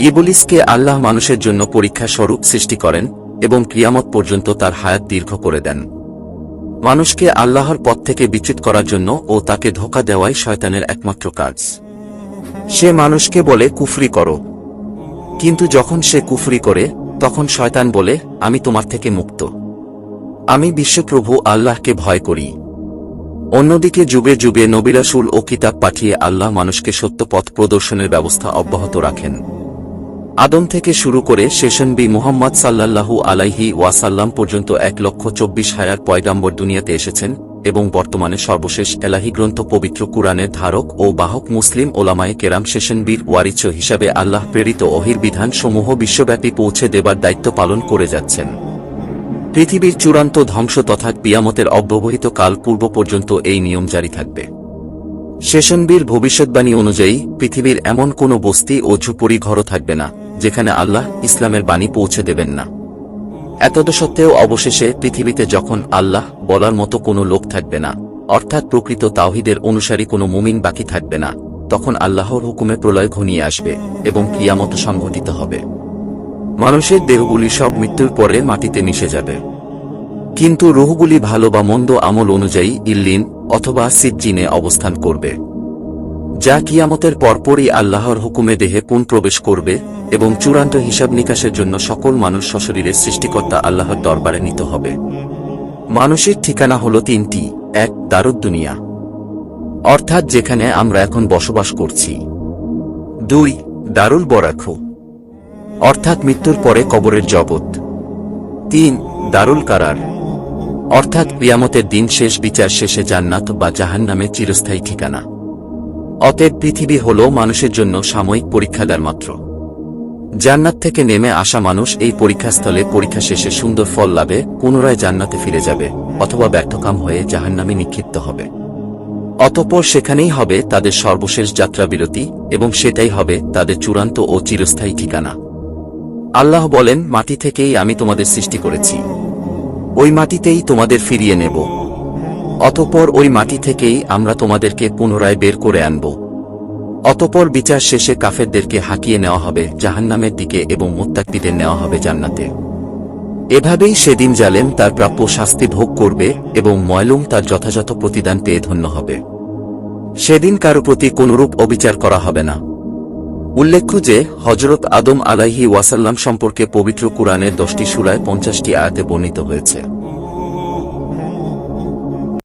ইবলিসকে আল্লাহ মানুষের জন্য পরীক্ষা স্বরূপ সৃষ্টি করেন এবং ক্রিয়ামত পর্যন্ত তার হায়াত দীর্ঘ করে দেন। মানুষকে আল্লাহর পথ থেকে বিচ্যুত করার জন্য ও তাকে ধোকা দেওয়াই শয়তানের একমাত্র কাজ। সে মানুষকে বলে, কুফরি করো। কিন্তু যখন সে কুফরি করে, তখন শয়তান বলে, আমি তোমার থেকে মুক্ত। আমি বিশ্বপ্রভু আল্লাহকে ভয় করি। অন্যদিকে যুগে যুগে নবিরাসুল ও কিতাব পাঠিয়ে আল্লাহ মানুষকে সত্য পথ প্রদর্শনের ব্যবস্থা অব্যাহত রাখেন। আদম থেকে শুরু করে শেষনবি মুহাম্মদ সাল্লাল্লাহু আলাইহি ওয়াসাল্লাম পর্যন্ত এক লক্ষ চব্বিশ হাজার পয়গাম্বর দুনিয়াতে এসেছেন এবং বর্তমানে সর্বশেষ এলাহি গ্রন্থ পবিত্র কুরআনের ধারক ও বাহক মুসলিম ওলামায়ে কেরাম শেষনবীর ওয়ারিচ হিসাবে আল্লাহ প্রেরিত অহির বিধান সমূহ বিশ্বব্যাপী পৌঁছে দেবার দায়িত্ব পালন করে যাচ্ছেন। পৃথিবীর চূড়ান্ত ধ্বংস তথা পিয়ামতের অব্যবহিত কাল পূর্ব পর্যন্ত এই নিয়ম জারি থাকবে। শেষনবীর ভবিষ্যৎবাণী অনুযায়ী পৃথিবীর এমন কোনো বস্তি ও ঝুপড়ি ঘরও থাকবে না। যেখানে আল্লাহ ইসলামের বাণী পৌঁছে দেবেন না। এতদ সত্ত্বেও অবশেষে পৃথিবীতে যখন আল্লাহ বলার মতো কোনো লোক থাকবে না, অর্থাৎ প্রকৃত তাওহিদের অনুসারী কোনো মুমিন বাকি থাকবে না, তখন আল্লাহর হুকুমে প্রলয় ঘনিয়ে আসবে এবং কিয়ামত সংঘটিত হবে। মানুষের দেহগুলি সব মৃত্যুর পরে মাটিতে মিশে যাবে। কিন্তু রুহগুলি ভালো বা মন্দ আমল অনুযায়ী ইল্লিন অথবা সিজ্জিনে অবস্থান করবে। যা কিয়ামতের পরপরই আল্লাহর হুকুমে দেহে পুন প্রবেশ করবে এবং চূড়ান্ত হিসাব নিকাশের জন্য সকল মানুষ সশরীরে সৃষ্টিকর্তা আল্লাহর দরবারে নিতে হবে। মানুষের ঠিকানা হল তিনটি, এক দারুদ্দুনিয়া অর্থাৎ যেখানে আমরা এখন বসবাস করছি। দুই, দারুল বরাখু অর্থাৎ মৃত্যুর পরে কবরের জগৎ। তিন, দারুল কারার। অর্থাৎ কিয়ামতের দিন শেষ বিচার শেষে জান্নাত বা জাহান্নামে চিরস্থায়ী ঠিকানা। অতএব পৃথিবী হল মানুষের জন্য সাময়িক পরীক্ষাগার মাত্র। জান্নাত থেকে নেমে আসা মানুষ এই পরীক্ষাস্থলে পরীক্ষা শেষে সুন্দর ফল লাভে, পুনরায় জান্নাতে ফিরে যাবে, অথবা ব্যর্থকাম হয়ে জাহান্নামে নিক্ষিপ্ত হবে। অতঃপর সেখানেই হবে তাদের সর্বশেষ যাত্রা বিরতি, এবং সেটাই হবে তাদের চূড়ান্ত ও চিরস্থায়ী ঠিকানা। আল্লাহ বলেন, মাটি থেকেই আমি তোমাদের সৃষ্টি করেছি। ওই মাটিতেই তোমাদের ফিরিয়ে নেব। অতপর ওই মাটি থেকেই আমরা তোমাদেরকে পুনরায় বের করে আনব। অতপর বিচার শেষে কাফেরদেরকে হাঁকিয়ে নেওয়া হবে, জাহান্নামের দিকে এবং মোত্তাকিদের নেওয়া হবে জান্নাতে। এভাবেই সেদিন জালেম তার প্রাপ্য শাস্তি ভোগ করবে এবং ময়লুম তার যথাযথ প্রতিদান পেয়ে ধন্য হবে। সেদিন কারও প্রতি কোনরূপ অবিচার করা হবে না। উল্লেখ্য যে হজরত আদম আলাইহি ওয়াসাল্লাম সম্পর্কে পবিত্র কুরআনের দশটি সুরায় পঞ্চাশটি আয়াতে বর্ণিত হয়েছে।